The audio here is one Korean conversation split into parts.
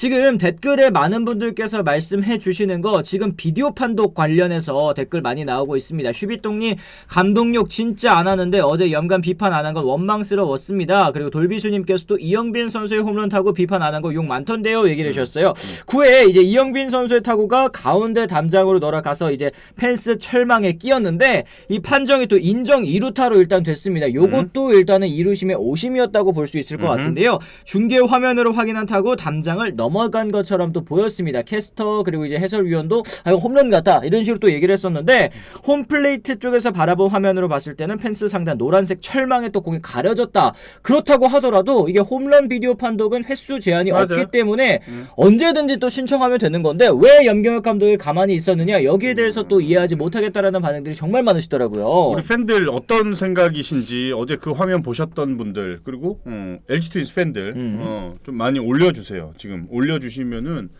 지금 댓글에 많은 분들께서 말씀해 주시는 거 지금 비디오 판독 관련해서 댓글 많이 나오고 있습니다. 슈비똥님 감독욕 진짜 안 하는데 어제 연간 비판 안 한 건 원망스러웠습니다. 그리고 돌비수님께서도 이영빈 선수의 홈런 타구 비판 안 한 거 욕 많던데요 얘기를 해주셨어요. 9회 이제 이영빈 선수의 타구가 가운데 담장으로 날아가서 이제 펜스 철망에 끼었는데 이 판정이 또 인정 2루타로 일단 됐습니다. 요것도 일단은 2루심의 오심이었다고 볼 수 있을 것. 같은데요. 중계 화면으로 확인한 타구 담장을 넘 어간 것처럼 또 보였습니다. 캐스터 그리고 이제 해설위원도 아 이거 홈런 같다 이런 식으로 또 얘기를 했었는데 홈플레이트 쪽에서 바라본 화면으로 봤을 때는 펜스 상단 노란색 철망에 또 공이 가려졌다. 그렇다고 하더라도 이게 홈런 비디오 판독은 횟수 제한이 맞아요. 없기 때문에 음. 언제든지 또 신청하면 되는 건데 왜 염경엽 감독이 가만히 있었느냐 여기에 대해서 또 이해하지 못하겠다라는 반응들이 정말 많으시더라고요. 우리 팬들 어떤 생각이신지 어제 그 화면 보셨던 분들 그리고 어, LG 트윈스 팬들 음. 어, 좀 많이 올려주세요. 지금 올 려주시면은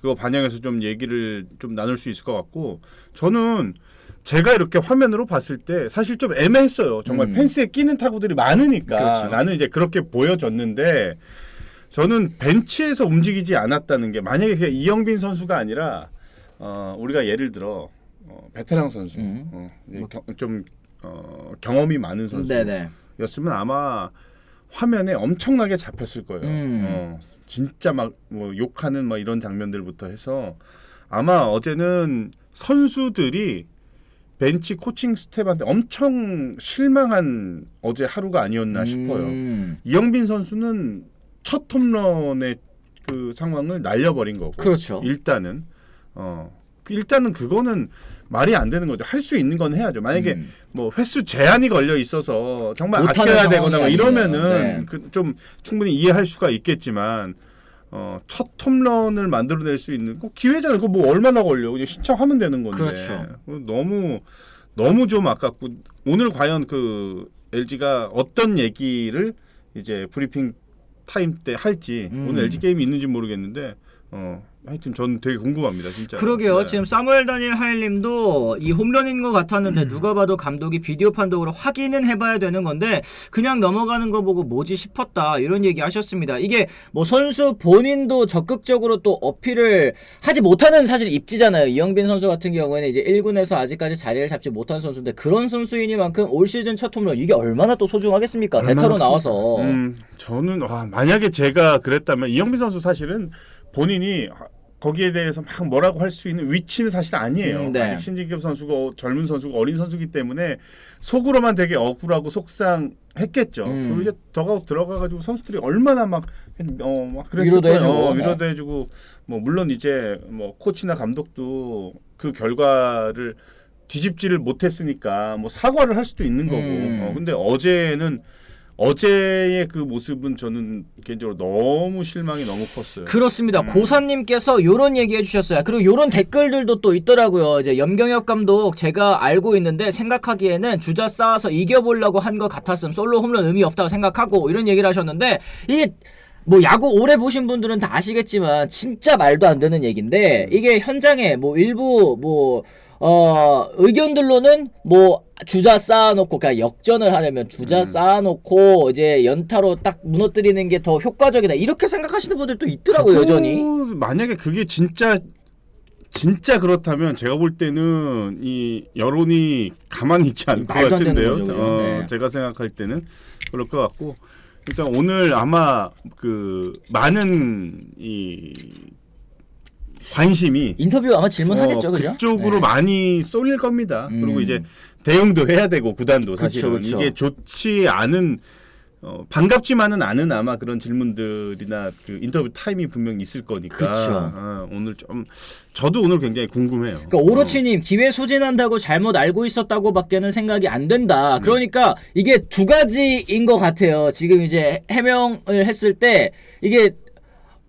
그거 반영해서 좀 얘기를 좀 나눌 수 있을 것 같고 저는 제가 이렇게 화면으로 봤을 때 사실 좀 애매했어요. 정말 음. 펜스에 끼는 타구들이 많으니까 그렇죠. 나는 이제 그렇게 보여졌는데 저는 벤치에서 움직이지 않았다는 게 만약에 이영빈 선수가 아니라 어, 우리가 예를 들어 어, 베테랑 선수 음. 어, 좀 어, 경험이 많은. 선수였으면 아마 화면에 엄청나게 잡혔을 거예요. 음. 어, 진짜 막 뭐 욕하는 막 이런 장면들부터 해서 아마 어제는 선수들이 벤치 코칭 스텝한테 엄청 실망한 어제 하루가 아니었나 싶어요. 음. 이영빈 선수는 첫 홈런의 그 상황을 날려버린 거고 그렇죠. 일단은 어 그- 일단은 그거는 말이 안 되는 거죠. 할 수 있는 건 해야죠. 만약에 음. 뭐 횟수 제한이 걸려 있어서 정말 아껴야 되거나 뭐 이러면은. 네. 그 좀 충분히 이해할 수가 있겠지만 어, 첫 홈런을 만들어낼 수 있는 거 기회잖아요. 그거 뭐 얼마나 걸려? 그냥 신청하면 되는 건데. 그렇죠. 그거 너무 너무 좀 아깝고 오늘 과연 그 LG가 어떤 얘기를 이제 브리핑 타임 때 할지 음. 오늘 LG 게임이 있는지 모르겠는데 어 하여튼 저는 되게 궁금합니다 진짜. 그러게요. 네. 지금 사무엘 다니엘 하일님도 이 홈런인 것 같았는데 음. 누가 봐도 감독이 비디오 판독으로 확인은 해봐야 되는 건데 그냥 넘어가는 거 보고 뭐지 싶었다 이런 얘기 하셨습니다. 이게 뭐 선수 본인도 적극적으로 또 어필을 하지 못하는 사실 입지잖아요. 이영빈 선수 같은 경우에는 이제 1군에서 아직까지 자리를 잡지 못한 선수인데 그런 선수이니만큼 올 시즌 첫 홈런 이게 얼마나 또 소중하겠습니까? 얼마나 대타로? 나와서 음, 저는 와, 만약에 제가 그랬다면 이영빈 선수 사실은 본인이 거기에 대해서 막 뭐라고 할 수 있는 위치는 사실 아니에요. 음, 네. 아직 신진급 선수고 젊은 선수고 어린 선수기 때문에 속으로만 되게 억울하고 속상했겠죠. 음. 그리고 이제 더가웃 들어가가지고 선수들이 얼마나 막 어, 막 그랬을 위로도. 해주고, 어, 네. 위로도 해주고 뭐 물론 이제 뭐 코치나 감독도 그 결과를 뒤집지를 못했으니까 뭐 사과를 할 수도 있는 거고. 음. 어, 근데 어제는 어제의 그 모습은 저는 개인적으로 너무 실망이 너무 컸어요. 그렇습니다. 음. 고사님께서 요런 얘기 해 주셨어요. 그리고 요런 댓글들도 또 있더라고요. 이제 염경엽 감독 제가 알고 있는데 생각하기에는 주자 쌓아서 이겨보려고 한 것 같았음. 솔로 홈런 의미 없다고 생각하고 이런 얘기를 하셨는데 이게 뭐 야구 오래 보신 분들은 다 아시겠지만 진짜 말도 안 되는 얘기인데 이게 현장에 뭐 일부 뭐 어, 의견들로는 뭐 주자 쌓아놓고 그러니까 역전을 하려면 주자 음. 쌓아놓고 이제 연타로 딱 무너뜨리는 게 더 효과적이다 이렇게 생각하시는 분들도 있더라고요 여전히. 만약에 그게 진짜 진짜 그렇다면 제가 볼 때는 이 여론이 가만히 있지 않을 것 말도 안 되는 같은데요. 거죠, 어, 네. 제가 생각할 때는 그럴 것 같고 일단 오늘 아마 그 많은 이 관심이 인터뷰 아마 질문하겠죠, 어, 그죠? 그쪽으로 네. 많이 쏠릴 겁니다. 음. 그리고 이제 대응도 해야 되고 구단도 사실은 그쵸. 이게 좋지 않은 어, 반갑지만은 않은 아마 그런 질문들이나 그 인터뷰 타임이 분명 히 있을 거니까 그쵸. 어, 오늘 좀 저도 오늘 굉장히 궁금해요. 그러니까 오로치님 기회 소진한다고 잘못 알고 있었다고밖에는 생각이 안 된다. 그러니까 이게 두 가지인 것 같아요. 지금 이제 해명을 했을 때 이게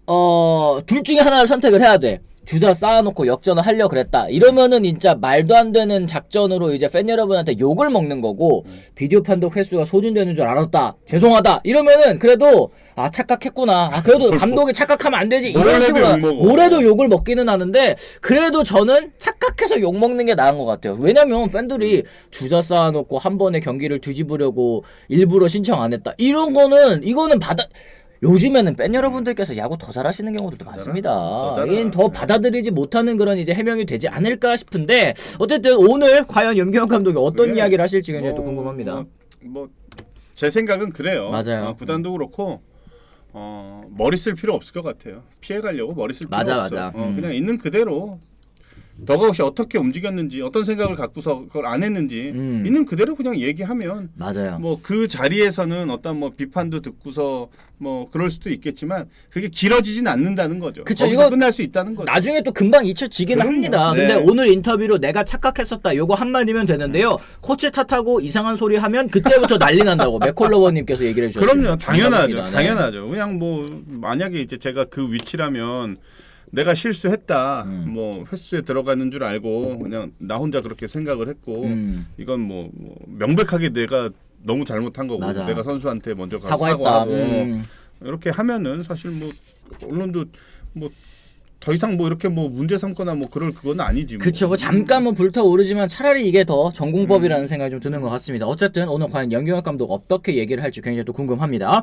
어 둘 중에 하나를 선택을 해야 돼. 주자 쌓아놓고 역전을 하려 그랬다. 이러면은 진짜 말도 안 되는 작전으로 이제 팬 여러분한테 욕을 먹는 거고 비디오 판독 횟수가 소진되는 줄 알았다. 죄송하다. 이러면은 그래도 아 착각했구나. 아 그래도 감독이 착각하면 안 되지. 이런 식으로. 뭐래도 욕을 먹기는 하는데 그래도 저는 착각해서 욕 먹는 게 나은 것 같아요. 왜냐면 팬들이 주자 쌓아놓고 한 번에 경기를 뒤집으려고 일부러 신청 안 했다. 이런 거는 이거는 받아 요즘에는 팬 여러분들께서 야구 더 잘하시는 경우도 많습니다. 더 잘하- 이건 더 네. 받아들이지 못하는 그런 이제 해명이 되지 않을까 싶은데 어쨌든 오늘 과연 염경엽 감독이 어떤 이야기를 하실지 굉장히 또 뭐, 궁금합니다. 뭐제 생각은 그래요. 맞아요. 어, 구단도 그렇고 어, 머리 쓸 필요 없을 것 같아요. 피해 가려고 머리 쓸 필요 맞아, 없어. 맞아. 어, 음. 그냥 있는 그대로 더가웃이 어떻게 움직였는지 어떤 생각을 갖고서 그걸 안 했는지 음. 있는 그대로 그냥 얘기하면 맞아요. 뭐 그 자리에서는 어떤 뭐 비판도 듣고서 뭐 그럴 수도 있겠지만 그게 길어지진 않는다는 거죠. 그쵸, 거기서 이거 끝날 수 있다는 거죠. 나중에 또 금방 잊혀지긴 그럼요. 합니다. 네. 근데 오늘 인터뷰로 내가 착각했었다. 요거 한마디면 되는데요. 코치 탓하고 이상한 소리 하면 그때부터 난리 난다고 맥콜러버님께서 얘기를 해주셨어요. 그럼요, 당연하죠, 네. 당연하죠. 그냥 뭐 만약에 이제 제가 그 위치라면 내가 실수했다, 음. 뭐 횟수에 들어가는 줄 알고 그냥 나 혼자 그렇게 생각을 했고 음. 이건 뭐, 뭐 명백하게 내가 너무 잘못한 거고 맞아. 내가 선수한테 먼저 가서 사과했다. 사과하고 음. 이렇게 하면은 사실 뭐 언론도 뭐 더 이상 뭐 이렇게 뭐 문제 삼거나 뭐 그럴 그건 아니지. 뭐. 그쵸. 뭐 잠깐 뭐 불타오르지만 차라리 이게 더 전공법이라는 생각이 좀 드는 것 같습니다. 어쨌든 오늘 과연 연경엽 감독 어떻게 얘기를 할지 굉장히 또 궁금합니다.